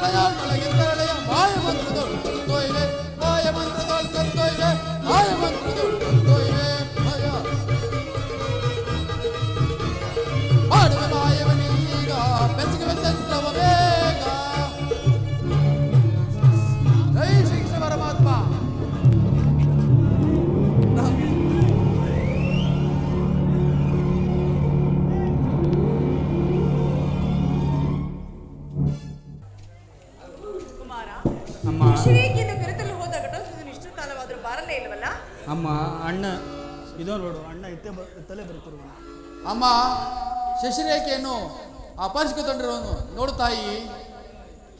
大家 ಬರಲೇ ಇಲ್ವಲ್ಲ? ಅಮ್ಮ ಅಣ್ಣ ಇದೋ ನೋಡು ಅಣ್ಣ ಇತ್ತೆ ತಲೆ ಇತ್ತಲೇ ಬರುತ್ತಿರುವ ಅಮ್ಮ ಶಶಿರೇಖೆಯನ್ನು ಅಪರಿಸಿಕೊಂಡಿರುವನು ನೋಡು ತಾಯಿ.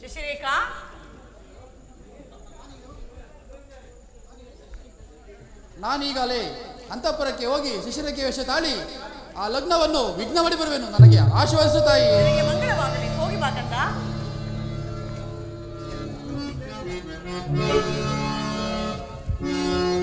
ಶಶಿರೇಖಾ? ನಾನೀಗಲೇ ಅಂತಃಪುರಕ್ಕೆ ಹೋಗಿ ಶಿಶಿರಕ್ಕೆ ವೇಷ ತಾಳಿ ಆ ಲಗ್ನವನ್ನು ವಿಘ್ನ ಮಾಡಿ ಬರುವೆನು. ನನಗೆ ಆಶೀರ್ವದಿಸು ತಾಯಿ. ನಿನಗೆ ಮಂಗಳವಾಗಲಿ. ಹೋಗಿ ಬಾ Música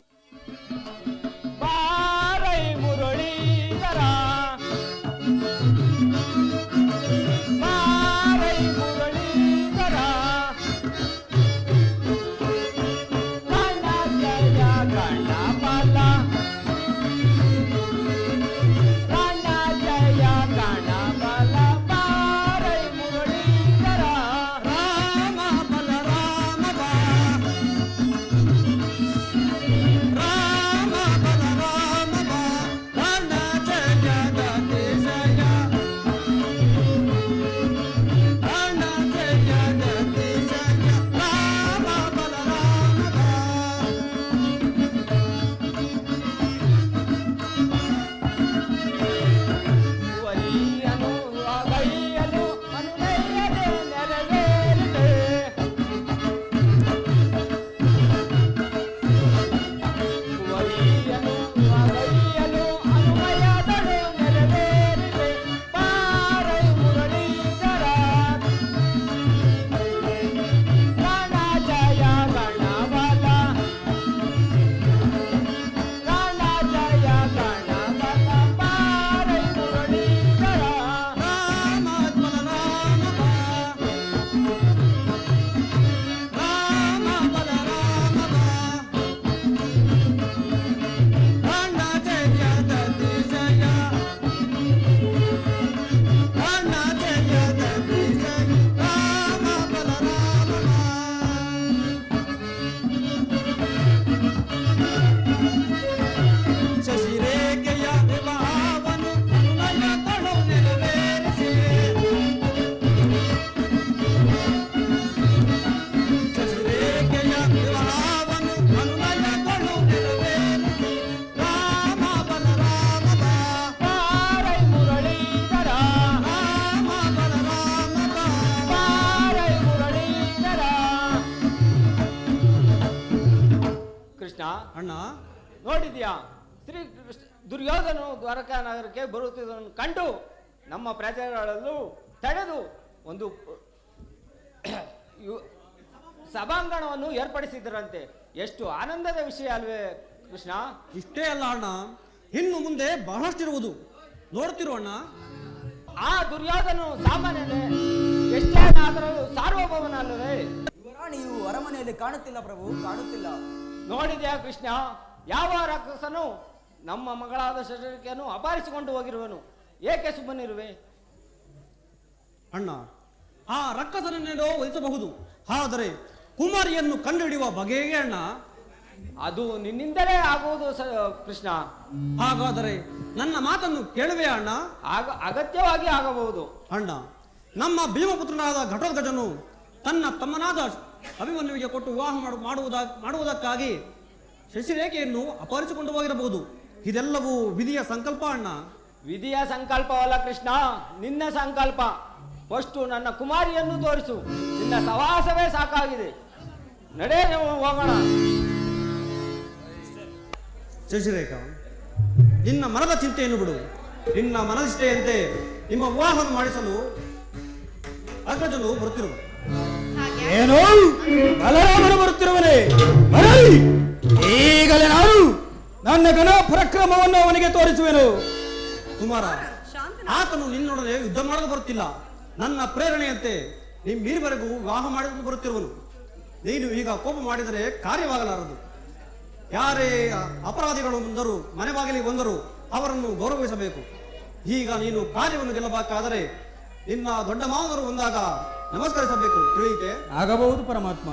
ಅಣ್ಣ? ನೋಡಿದ್ಯಾ? ಶ್ರೀ ಕೃಷ್ಣ ದುರ್ಯೋಧನು ದ್ವಾರಕಾ ನಗರಕ್ಕೆ ಬರುತ್ತಿದ್ದನ್ನು ಕಂಡು ನಮ್ಮ ಪ್ರಜೆಗಳಲ್ಲೂ ತಡೆದು ಒಂದು ಸಭಾಂಗಣವನ್ನು ಏರ್ಪಡಿಸಿದ್ರಂತೆ ಎಷ್ಟು ಆನಂದದ ವಿಷಯ ಅಲ್ವೇ ಕೃಷ್ಣ? ಇಷ್ಟೇ ಅಲ್ಲ ಅಣ್ಣ. ಇನ್ನು ಮುಂದೆ ಬಹಳಷ್ಟಿರುವುದು. ನೋಡ್ತಿರು ಅಣ್ಣ. ಆ ದುರ್ಯೋಧನು ಸಾಮಾನ್ಯನೇ ಎಷ್ಟೇ ಆದರೂ ಸಾರ್ವಭೌಮನ ಅಲ್ಲವೇ ನೀವು ಅರಮನೆಯಲ್ಲಿ ಕಾಣುತ್ತಿಲ್ಲ ಪ್ರಭು ಕಾಣುತ್ತಿಲ್ಲ. ನೋಡಿದ್ಯಾ ಕೃಷ್ಣ? ಯಾವ ರಾಕ್ಷಸನು ನಮ್ಮ ಮಗಳಾದ ಶಶಿಕೆಯನ್ನು ಅಪಹರಿಸಿಕೊಂಡು ಹೋಗಿರುವನು? ಏಕೆ ಸುಮ್ಮನಿರುವೆ? ಅಣ್ಣ ಆ ರಕ್ಕಸನನ್ನೇನೋ ವಹಿಸಬಹುದು ಆದರೆ ಕುಮಾರಿಯನ್ನು ಕಂಡುಹಿಡಿಯುವ ಬಗೆಗೆ ಅಣ್ಣ. ಅದು ನಿನ್ನಿಂದಲೇ ಆಗುವುದು ಸ ಕೃಷ್ಣ. ಹಾಗಾದರೆ ನನ್ನ ಮಾತನ್ನು ಕೇಳುವೆ ಅಣ್ಣ? ಆಗ ಅಗತ್ಯವಾಗಿ ಆಗಬಹುದು. ಅಣ್ಣ ನಮ್ಮ ಭೀಮಪುತ್ರನಾದ ಘಟೋತ್ಕಜನು ತನ್ನ ತಮ್ಮನಾದ ಅಭಿಮನ್ಯುವಿಗೆ ಕೊಟ್ಟು ವಿವಾಹ ಮಾಡು ಮಾಡುವುದ ಮಾಡುವುದಕ್ಕಾಗಿ ಶಶಿರೇಖೆಯನ್ನು ಅಪಹರಿಸಿಕೊಂಡು ಹೋಗಿರಬಹುದು. ಇದೆಲ್ಲವೂ ವಿಧಿಯ ಸಂಕಲ್ಪ ಅಣ್ಣ. ವಿಧಿಯ ಸಂಕಲ್ಪವಲ್ಲ ಕೃಷ್ಣ ನಿನ್ನ ಸಂಕಲ್ಪ. ಫಸ್ಟು ನನ್ನ ಕುಮಾರಿಯನ್ನು ತೋರಿಸು. ನಿನ್ನ ಸವಾಸವೇ ಸಾಕಾಗಿದೆ. ನಡೆ ನಾವು ಹೋಗೋಣ. ಶಶಿರೇಖಾ ನಿನ್ನ ಮನದ ಚಿಂತೆಯನ್ನು ಬಿಡು. ನಿನ್ನ ಮನದಿಷ್ಟೆಯಂತೆ ನಿಮ್ಮ ವಿವಾಹವನ್ನು ಮಾಡಿಸಲು ಅಗ್ರಜನು ಬರುತ್ತಿರುವ ಏನು? ಬಲರಾಮನು ಬರುತ್ತಿರುವನೇ. ಬರಲಿ. ಈಗಲೇ ನಾನು ನನ್ನ ಘನ ಪರಾಕ್ರಮವನ್ನು ಅವನಿಗೆ ತೋರಿಸುವೆನು. ಕುಮಾರ ಶಾಂತನ. ಆತನು ನಿನ್ನೊಡನೆ ಯುದ್ಧ ಮಾಡಲು ಬರುತ್ತಿಲ್ಲ. ನನ್ನ ಪ್ರೇರಣೆಯಂತೆ ನಿಮ್ಮಿರುವರೆಗೂ ವಿವಾಹ ಮಾಡಿಕೊಂಡು ಬರುತ್ತಿರುವನು. ನೀನು ಈಗ ಕೋಪ ಮಾಡಿದರೆ ಕಾರ್ಯವಾಗಲಾರದು. ಯಾರೇ ಅಪರಾಧಿಗಳು ಬಂದರು ಮನೆ ಬಾಗಿಲಿಗೆ ಬಂದರು ಅವರನ್ನು ಗೌರವಿಸಬೇಕು. ಈಗ ನೀನು ಕಾರ್ಯವನ್ನು ಗೆಲ್ಲಬೇಕಾದರೆ ನಿನ್ನ ದೊಡ್ಡ ಮಾವನರು ಬಂದಾಗ ನಮಸ್ಕರಿಸಬೇಕು. ತಿಳಿಯಿತೆ ಆಗಬಹುದು ಪರಮಾತ್ಮ.